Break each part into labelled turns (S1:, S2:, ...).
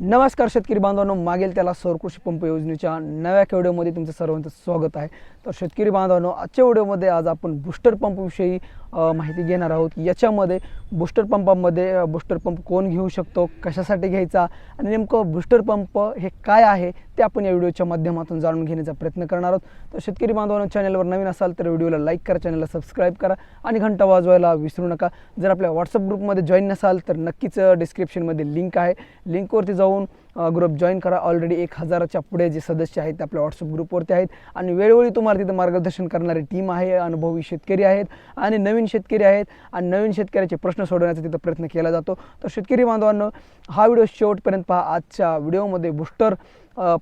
S1: नमस्कार शेतकरी बांधवांनो मागेल त्याला सौरकृषी पंप योजनेच्या नव्या व्हिडिओमध्ये तुमचं सर्वांचं स्वागत आहे. तर शेतकरी बांधवांनो आजच्या व्हिडिओमध्ये आज आपण बूस्टर पंपविषयी माहिती घेणार आहोत याच्यामध्ये बूस्टर पंपामध्ये बूस्टर पंप कोण घेऊ शकतो कशासाठी घ्यायचा आणि नेमकं बूस्टर पंप हे काय आहे ते आपण या व्हिडिओच्या माध्यमातून जाणून घेण्याचा प्रयत्न करणार आहोत. तर शेतकरी बांधवांना चॅनलवर नवीन असाल तर व्हिडिओला लाईक करा चॅनलला सबस्क्राईब करा आणि घंटा वाजवायला विसरू नका. जर आपल्या व्हॉट्सअप ग्रुपमध्ये जॉईन नसाल तर नक्कीच डिस्क्रिप्शनमध्ये लिंक आहे. लिंकवरती जाऊन ग्रुप जॉईन करा. ऑलरेडी एक हजाराच्या पुढे जे सदस्य आहेत ते आपल्या व्हॉट्सअप ग्रुपवरती आहेत. आणि वेळोवेळी तुम्हाला तिथं मार्गदर्शन करणारी टीम आहे अनुभवी शेतकरी आहेत आणि नवीन शेतकरी आहेत. आणि नवीन शेतकऱ्याचे प्रश्न सोडवण्याचा तिथं प्रयत्न केला जातो. तर शेतकरी बांधवांनो हा व्हिडिओ शेवटपर्यंत पहा. आजच्या व्हिडिओमध्ये बुस्टर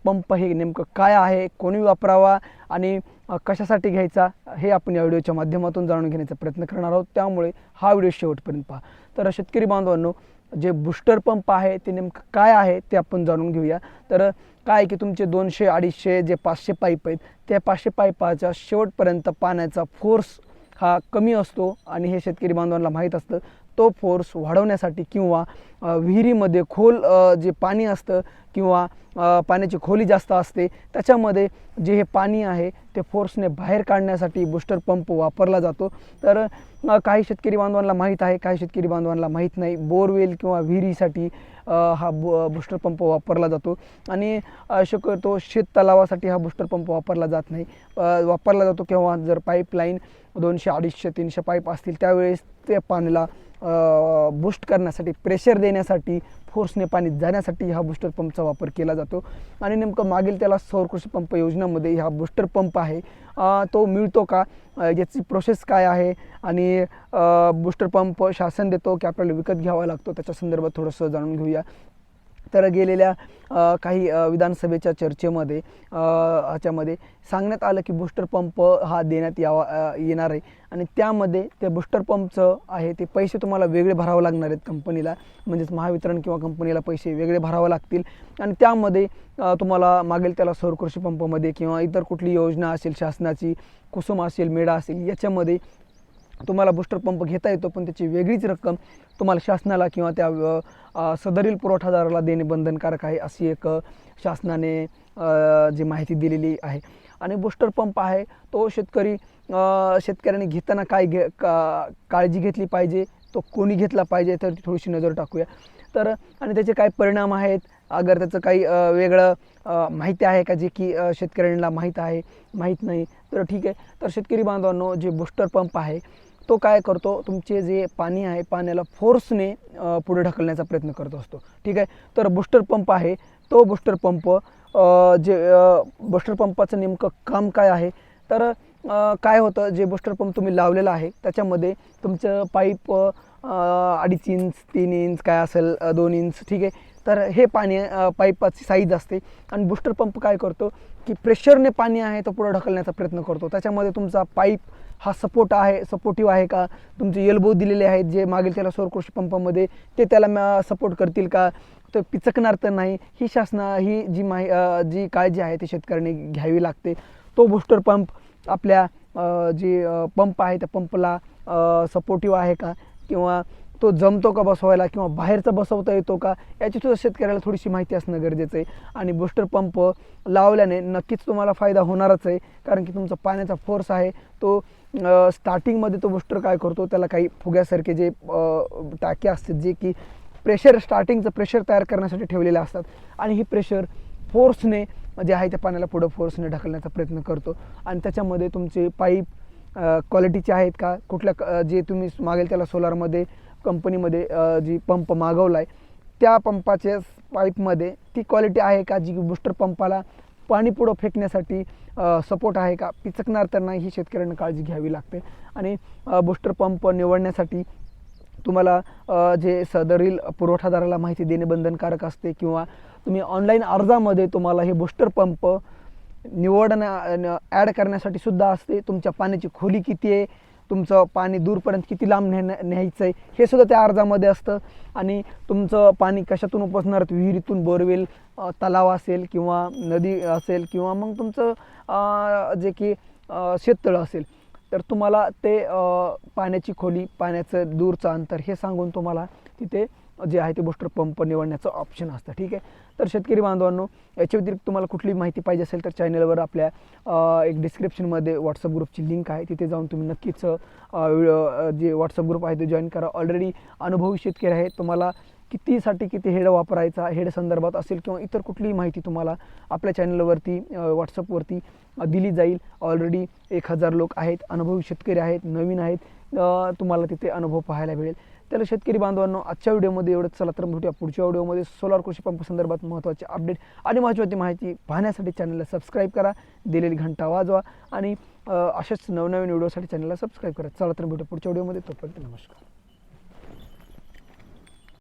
S1: पंप हे नेमकं काय आहे? कोणी वापरावा? आणि कशासाठी घ्यायचा? हे आपण या व्हिडिओच्या माध्यमातून जाणून घेण्याचा प्रयत्न करणार आहोत. त्यामुळे हा व्हिडिओ शेवटपर्यंत पहा. तर शेतकरी बांधवांनो जे बुस्टर पंप आहे ते नेमकं काय आहे ते आपण जाणून घेऊया. तर काय की तुमचे दोनशे अडीचशे जे पाचशे पाईप आहेत त्या पाचशे पाईपाच्या शेवटपर्यंत पाण्याचा फोर्स हा कमी असतो आणि हे शेतकरी बांधवांना माहीत असतं. तो फोर्स वाढवण्यासाठी किंवा विहिरीमध्ये खोल जे पाणी असतं किंवा पाण्याची खोली जास्त असते त्याच्यामध्ये जे हे पाणी आहे ते फोर्सने बाहेर काढण्यासाठी बुस्टर पंप वापरला जातो. तर काही शेतकरी बांधवांना माहीत आहे काही शेतकरी बांधवांना माहीत नाही बोरवेल किंवा विहिरीसाठी हा बु बुस्टर पंप वापरला जातो. आणि शक्यतो शेत तलावासाठी हा बुस्टर पंप वापरला जात नाही. वापरला जातो किंवा जर पाईपलाईन दोनशे अडीचशे तीनशे पाईप असतील त्यावेळेस ते पाण्याला बूस्ट करण्यासाठी प्रेशर देण्यासाठी फोर्सने पाणी जाण्यासाठी हा बूस्टर पंपचा वापर केला जातो. आणि नेमकं मागील त्याला सौर कृषी पंप योजनामध्ये हा बूस्टर पंप आहे. तो मिळतो का? याची प्रोसेस काय आहे? आणि बूस्टर पंप शासन देतो की आपल्याला विकत घ्यावा लागतो? त्याच्या संदर्भात थोडंसं जाणून घेऊया. तर गेलेल्या काही विधानसभेच्या चर्चेमध्ये ह्याच्यामध्ये सांगण्यात आलं की बूस्टर पंप हा देण्यात यावा येणार आहे. आणि त्यामध्ये ते बूस्टर पंपचं आहे ते पैसे तुम्हाला वेगळे भरावे लागणार आहेत कंपनीला म्हणजेच महावितरण किंवा कंपनीला पैसे वेगळे भरावे लागतील. आणि त्यामध्ये तुम्हाला मागेल त्याला सौर कृषी पंपमध्ये किंवा इतर कुठली योजना असेल शासनाची कुसुम असेल मेडा असेल याच्यामध्ये तुम्हाला बूस्टर पंप घेता येतो पण त्याची वेगळीच रक्कम तुम्हाला शासनाला किंवा त्या सदरील पुरवठादाराला देणे बंधनकारक आहे अशी एक शासनाने जी माहिती दिलेली आहे. आणि बूस्टर पंप आहे तो शेतकरी शेतकऱ्याने घेताना काय घे का काळजी घेतली पाहिजे तो कोणी घेतला पाहिजे तर थोडीशी नजर टाकूया. तर आणि त्याचे काय परिणाम आहेत? अगर त्याचं काही वेगळं माहिती आहे का जे की शेतकऱ्यांना माहीत आहे माहीत नाही तर ठीक आहे. तर शेतकरी बांधवांनो जे बूस्टर पंप आहे तो काय करतो? तुमचे जे पाणी आहे पाण्याला फोर्सने पुढे ढकलण्याचा प्रयत्न करत असतो. ठीक आहे? तर बुस्टर पंप आहे. तो बुस्टर पंप जे बुस्टर पंपाचं नेमकं काम काय आहे? तर काय होतं? जे बुस्टर पंप तुम्ही लावलेला आहे त्याच्यामध्ये तुमचं पाईप अडीच इंच तीन इंच काय असेल दोन इंच ठीक आहे? तर हे पाणी पाईपाची साईज असते. आणि बुस्टर पंप काय करतो? की प्रेशरने पाणी आहे तो पुढं ढकलण्याचा प्रयत्न करतो. त्याच्यामध्ये तुमचा पाईप हा सपोर्ट आहे सपोर्टिव्ह आहे का? तुमचे एल्बो दिलेले आहेत जे मागील त्याला सौरकृषी पंपामध्ये ते त्याला सपोर्ट करतील का? तर पिचकणार तर नाही. ही शासना ही जी माही जी काळजी आहे ती शेतकऱ्यांनी घ्यावी लागते. तो बूस्टर पंप आपल्या जे पंप आहे त्या पंपला सपोर्टिव्ह आहे का? किंवा तो जमतो का बसवायला किंवा बाहेरचा बसवता येतो का याची सुद्धा शेतकऱ्याला थोडीशी माहिती असणं गरजेचं आहे. आणि बुस्टर पंप लावल्याने नक्कीच तुम्हाला फायदा होणारच आहे कारण की तुमचा पाण्याचा फोर्स आहे. तो स्टार्टिंगमध्ये तो बुस्टर काय करतो त्याला काही फुग्यासारखे जे टाके असतात जे की प्रेशर स्टार्टिंगचं प्रेशर तयार करण्यासाठी ठेवलेले असतात. आणि ही प्रेशर फोर्सने जे आहे त्या पाण्याला पुढं फोर्सने ढकलण्याचा प्रयत्न करतो. आणि त्याच्यामध्ये तुमचे पाईप क्वालिटीचे आहेत का? कुठल्या क- जे तुम्ही मागेल त्याला सोलारमध्ये कंपनीमध्ये जी पंप मागवला आहे त्या पंपाच्या पाईपमध्ये ती क्वालिटी आहे का जी बूस्टर पंपाला पाणी पुढं फेकण्यासाठी सपोर्ट आहे का? पिचकणार तर नाही ही शेतकऱ्यांना काळजी घ्यावी लागते. आणि बूस्टर पंप निवडण्यासाठी तुम्हाला जे सदरील पुरवठादाराला माहिती देणे बंधनकारक असते किंवा तुम्ही ऑनलाईन अर्जामध्ये तुम्हाला हे बूस्टर पंप निवडण्या ॲड करण्यासाठी सुद्धा असते. तुमच्या पाण्याची खोली किती आहे? तुमचं पाणी दूरपर्यंत किती लांब न्या न्यायचं आहे हे सुद्धा त्या अर्जामध्ये असतं. आणि तुमचं पाणी कशातून उपसणार? विहिरीतून बोरवेल तलाव असेल किंवा नदी असेल किंवा मग तुमचं जे की शेततळं असेल. तर तुम्हाला ते पाण्याची खोली पाण्याचं दूरचं अंतर हे सांगून तुम्हाला तिथे जे आहे ते बूस्टर पंप निवडण्याचं ऑप्शन असतं ठीक आहे? तर शेतकरी बांधवांनो याच्या व्यतिरिक्त तुम्हाला कुठली माहिती पाहिजे असेल तर चॅनलवर आपल्या एक डिस्क्रिप्शनमध्ये व्हॉट्सअप ग्रुपची लिंक आहे. तिथे जाऊन तुम्ही नक्कीच जे व्हॉट्सअप ग्रुप आहे ते जॉईन करा. ऑलरेडी अनुभवी शेतकरी आहे तुम्हाला कितीसाठी किती हेड वापरायचा हेड संदर्भात असेल किंवा इतर कुठलीही माहिती तुम्हाला आपल्या चॅनलवरती व्हॉट्सअपवरती दिली जाईल. ऑलरेडी एक हजार लोक आहेत अनुभवी शेतकरी आहेत नवीन आहेत. तुम्हाला तिथे अनुभव पाहायला मिळेल. त्याला शेतकरी बांधवांनो आजच्या व्हिडिओमध्ये एवढंच. चला तर भेटूया पुढच्या व्हिडिओमध्ये. सोलार कृषी पंप संदर्भात महत्त्वाचे अपडेट आणि महत्त्वाची माहिती पाहण्यासाठी चॅनलला सबस्क्राईब करा. दिलेली घंटा वाजवा आणि अशाच नवनवीन व्हिडिओसाठी चॅनलला सबस्क्राईब करा. चला तर भेटूया पुढच्या व्हिडिओमध्ये. तोपर्यंत नमस्कार.